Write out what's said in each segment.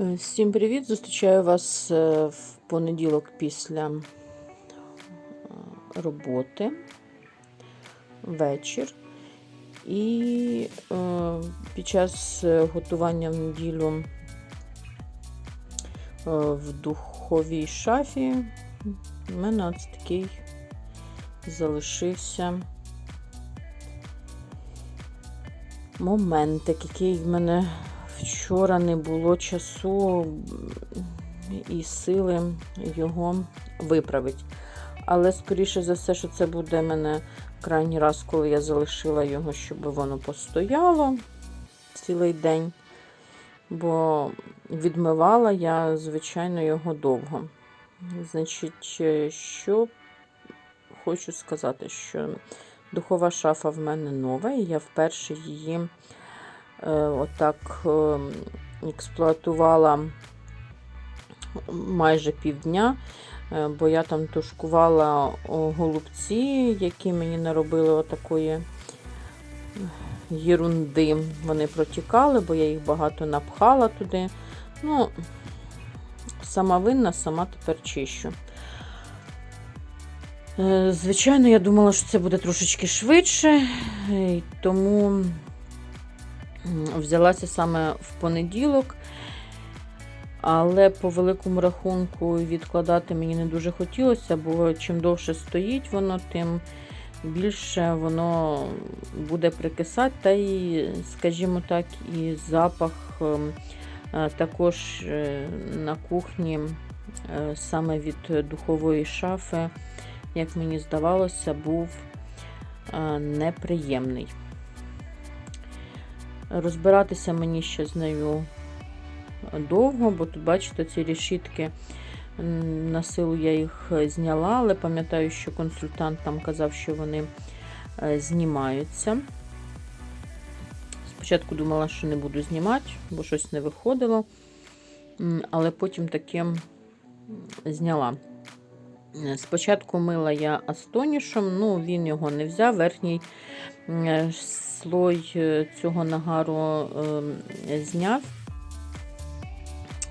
Е, Всім привіт! Зустрічаю вас е, в понеділок після е, роботи, вечір. І під час готування в неділю в духовій шафі в мене ось такий залишився моментик, який в мене вчора не було часу і сили його виправити. Але, скоріше за все, що це буде мене крайній раз, коли я залишила його, щоб воно постояло цілий день. Бо відмивала я, звичайно, його довго. Значить, що хочу сказати, що духова шафа в мене нова, і я вперше її отак е, експлуатувала майже півдня, е, бо я там тушкувала голубці, які мені наробили отакої єрунди. Вони протікали, бо я їх багато напхала туди. Ну, сама винна, сама тепер чищу. Е, Звичайно, я думала, що це буде трошечки швидше, тому взялася саме в понеділок. Але по великому рахунку відкладати мені не дуже хотілося, бо чим довше стоїть воно, тим більше воно буде прикисати. Та і, скажімо так, і запах ем, е, також е, на кухні е, саме від духової шафи, як мені здавалося, був неприємний. Розбиратися мені ще з нею довго, бо тут, бачите, ці решітки на силу я їх зняла, але пам'ятаю, що консультант там казав, що вони е, знімаються. Спочатку думала, що не буду знімати, бо щось не виходило, але потім таки м, зняла. Спочатку мила я астонішем, ну він його не взяв. Верхній е, слой е, цього нагару е, зняв.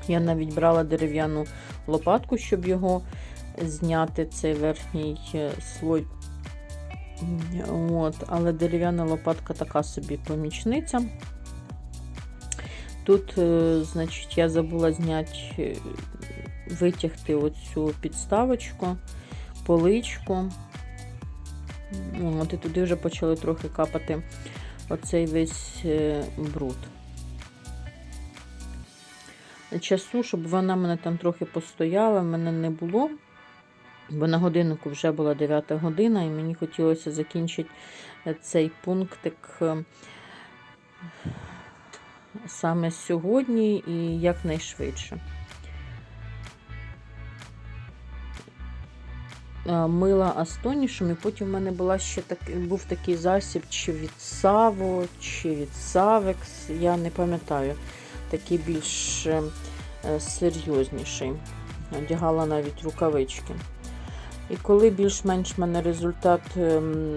Я навіть брала дерев'яну лопатку, щоб його зняти, цей верхній е, слой. От, але дерев'яна лопатка така собі помічниця. Тут, е, значить, я забула зняти, витягти оцю підставочку, поличку. От, і туди вже почали трохи капати оцей весь е, бруд часу, щоб вона мене там трохи постояла, в мене не було. Бо на годиннику вже була 9 година, і мені хотілося закінчити цей пунктик е, саме сьогодні і якнайшвидше. Мила астонішем, і потім в мене була ще так, був такий засіб, чи від Саво, чи від Савекс, я не пам'ятаю такий більш е, серйозніший. Одягала навіть рукавички. І коли більш-менш мене результат ем,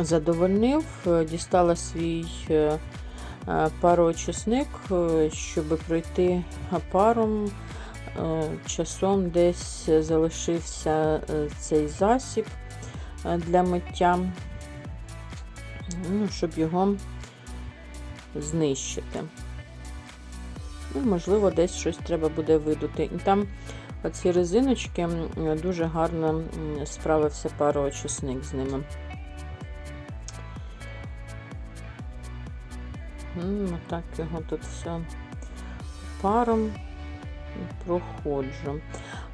задовольнив, е, дістала свій е, пароочисник, щоб пройти паром. Часом десь залишився цей засіб для миття, ну, щоб його знищити. Ну, можливо, десь щось треба буде видути. І там оці резиночки дуже гарно справився пароочисник з ними. Так його тут все паром проходжу.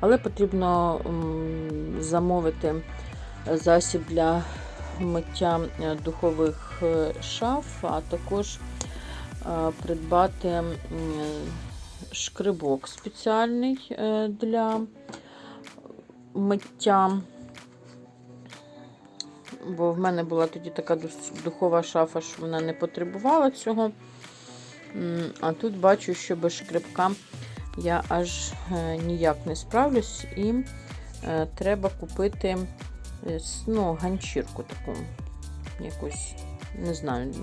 Але потрібно замовити засіб для миття духових шаф, а також придбати шкрибок спеціальний е, для миття. Бо в мене була тоді така духова шафа, що вона не потребувала цього. А тут бачу, що без шкрибка я аж е, ніяк не справлюсь, і е, треба купити ну, ганчірку таку якусь Не знаю,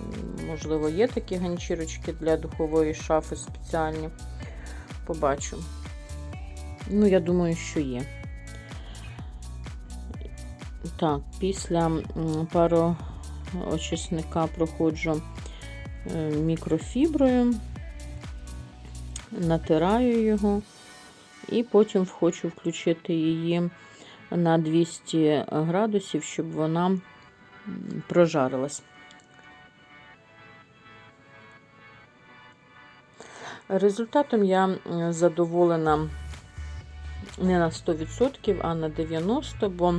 можливо, є такі ганчірочки для духової шафи спеціальні. Побачу. Ну, я думаю, що є. Так, після м, пароочисника проходжу е, мікрофіброю, натираю його і потім хочу включити її на 200 градусів, щоб вона прожарилась. Результатом я задоволена не на 100%, а на 90%, бо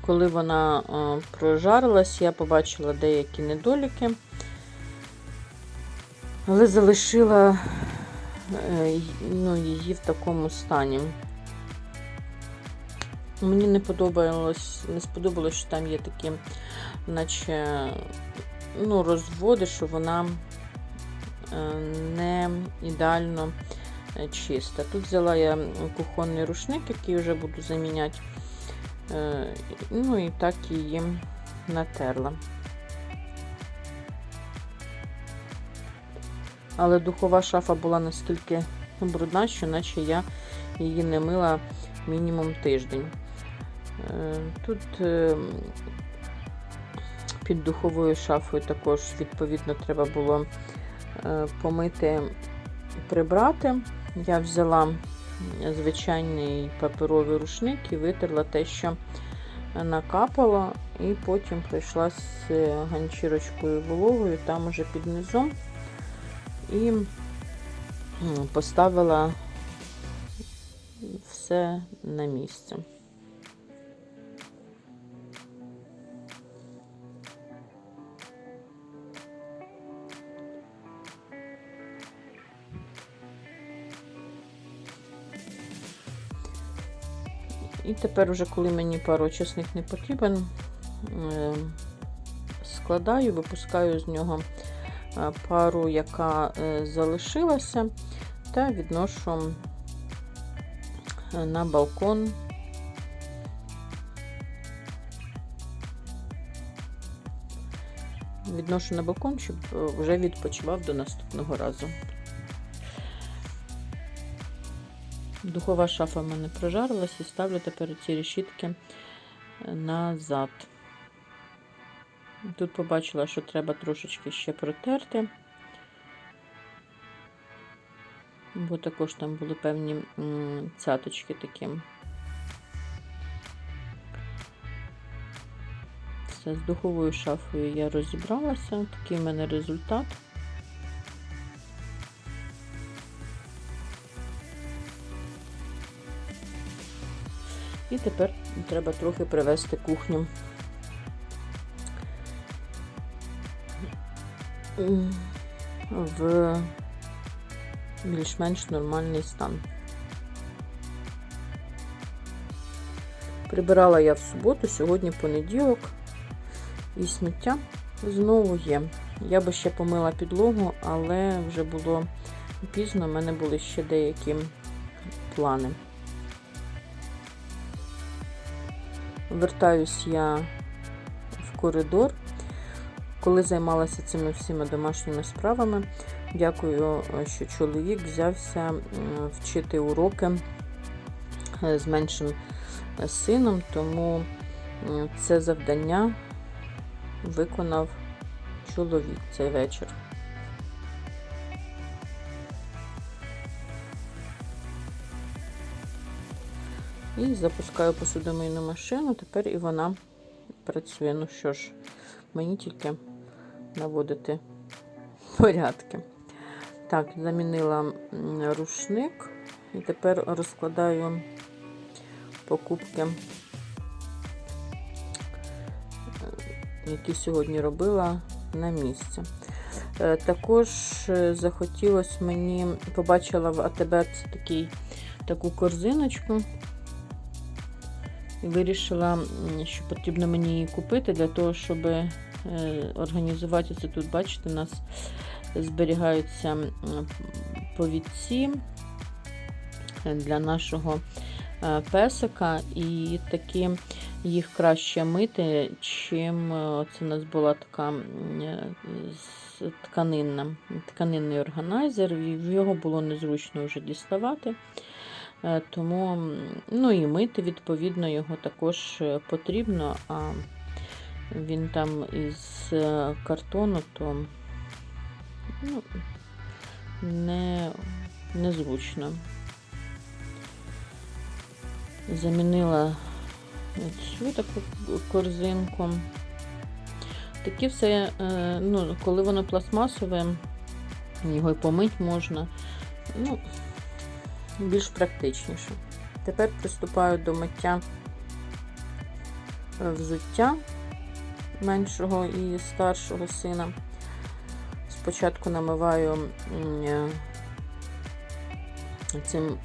коли вона е, прожарилась, я побачила деякі недоліки, але залишила е, ну, її в такому стані. Мені не подобалось, не сподобалось, що там є такі, наче ну, розводи, що вона е, не ідеально е, чиста. Тут взяла я кухонний рушник, який вже буду заміняти. Ну і так її натерла. Але духова шафа була настільки брудна, що наче я її не мила мінімум тиждень. Е, Тут е, під духовою шафою також, відповідно, треба було е, помити, прибрати. Я взяла звичайний паперовий рушник і витерла те, що накапало, і потім пройшла з ганчірочкою вологою, там уже під низом, і поставила все на місце. І тепер, уже, коли мені пароочисник не потрібен, е, складаю, випускаю з нього пару, яка е, залишилася, та відношу е, на балкон. Відношу на балкон, щоб е, вже відпочивав до наступного разу. Духова шафа в мене прожарилась і ставлю тепер ці решітки назад. Тут побачила, що треба трошечки ще протерти, бо також там були певні цяточки такі. Все, з духовою шафою я розібралася. Такий в мене результат. І тепер треба трохи привести кухню в більш-менш нормальний стан. Прибирала я в суботу, сьогодні понеділок, і сміття знову є. Я би ще помила підлогу, але вже було пізно, в мене були ще деякі плани. Вертаюсь я в коридор. Коли займалася цими всіма домашніми справами, дякую, що чоловік взявся вчити уроки е, з меншим е, сином, тому це завдання виконав чоловік цей вечір. І запускаю посудомийну машину, тепер і вона працює. Ну що ж, мені тільки наводити порядки. Так, замінила рушник і тепер розкладаю покупки, е, які сьогодні робила на місце. Також е, захотілося мені, побачила в АТБ такий, таку корзиночку. І вирішила, що потрібно мені її купити для того, щоб організувати це тут. Бачите, у нас зберігаються повідці для нашого е, песика. І такі їх краще мити, чим е, це у нас була така е, тканинна, тканинний органайзер, в його було незручно вже діставати. Е, Тому, ну і мити, відповідно, його також е, потрібно, а він там із е, картону, то ну, не, незручно. Замінила цю таку корзинку. Такі все, е, ну, коли воно пластмасове, його й помить можна. Ну, більш практичніше. Тепер приступаю до миття е, взуття меншого і старшого сина. Спочатку намиваю е, цим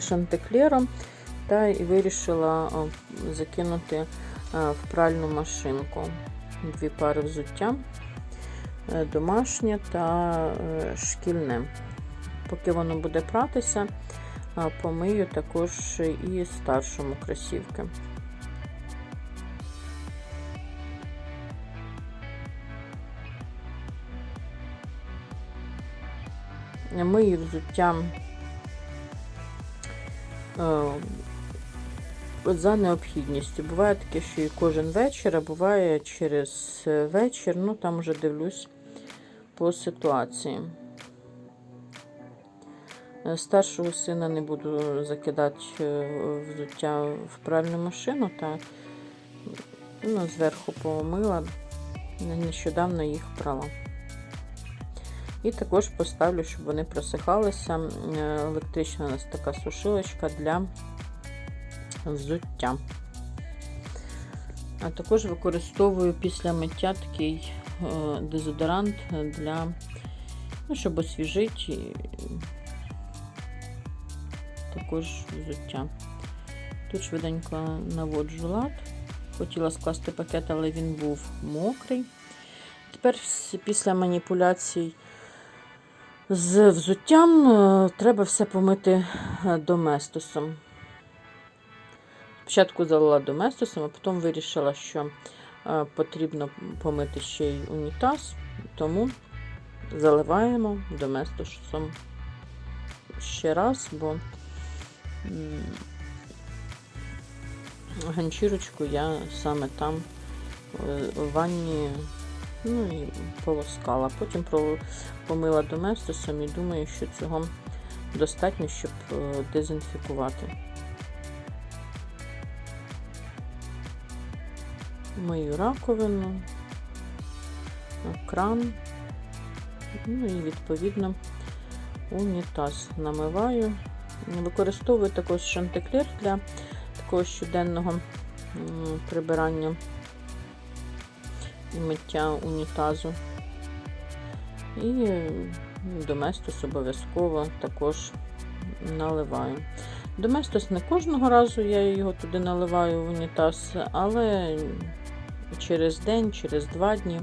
шантеклером та і вирішила закинути е, в пральну машинку дві пари взуття е, домашнє та шкільне. Поки воно буде пратися, помию також і старшому кросівки. Мию взуття е, за необхідністю. Буває таке, що і кожен вечір, а буває через вечір, ну там вже дивлюсь по ситуації. Е, Старшого сина не буду закидати е, взуття в пральну машину, та ну, зверху помила, нещодавно їх прала. І також поставлю, щоб вони просихалися. Е, Електрична у нас така сушилочка для взуття. А також використовую після миття такий е, дезодорант для, ну, щоб освіжити також взуття. Тут швиденько наводжу лад. Хотіла скласти пакет, але він був мокрий. Тепер після маніпуляцій з взуттям е, треба все помити е, доместосом. Спочатку залила доместосом, а потім вирішила, що е, потрібно помити ще й унітаз, тому заливаємо доместосом ще раз, бо ганчірочку я саме там в ванні ну, і полоскала. Потім помила доместосом і думаю, що цього достатньо, щоб е, дезінфікувати. Мию раковину, кран, ну і відповідно унітаз намиваю. Використовую також шантеклер для такого щоденного прибирання і миття унітазу. І доместос обов'язково також наливаю. Доместос не кожного разу я його туди наливаю в унітаз, але через день, через два дні,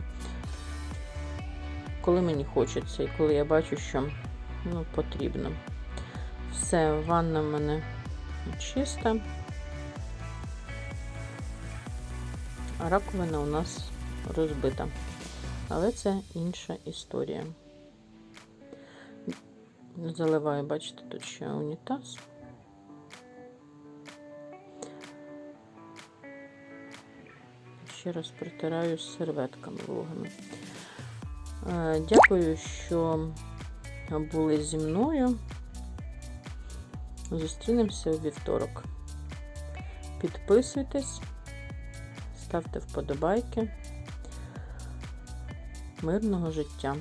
коли мені хочеться і коли я бачу, що ну, потрібно. Все, ванна в мене чиста. А раковина у нас розбита. Але це інша історія. Заливаю, бачите, тут ще унітаз. Ще раз притираю з серветками вологими. Е, Дякую, що були зі мною. Зустрінемося у вівторок. Підписуйтесь, ставте вподобайки. Мирного життя!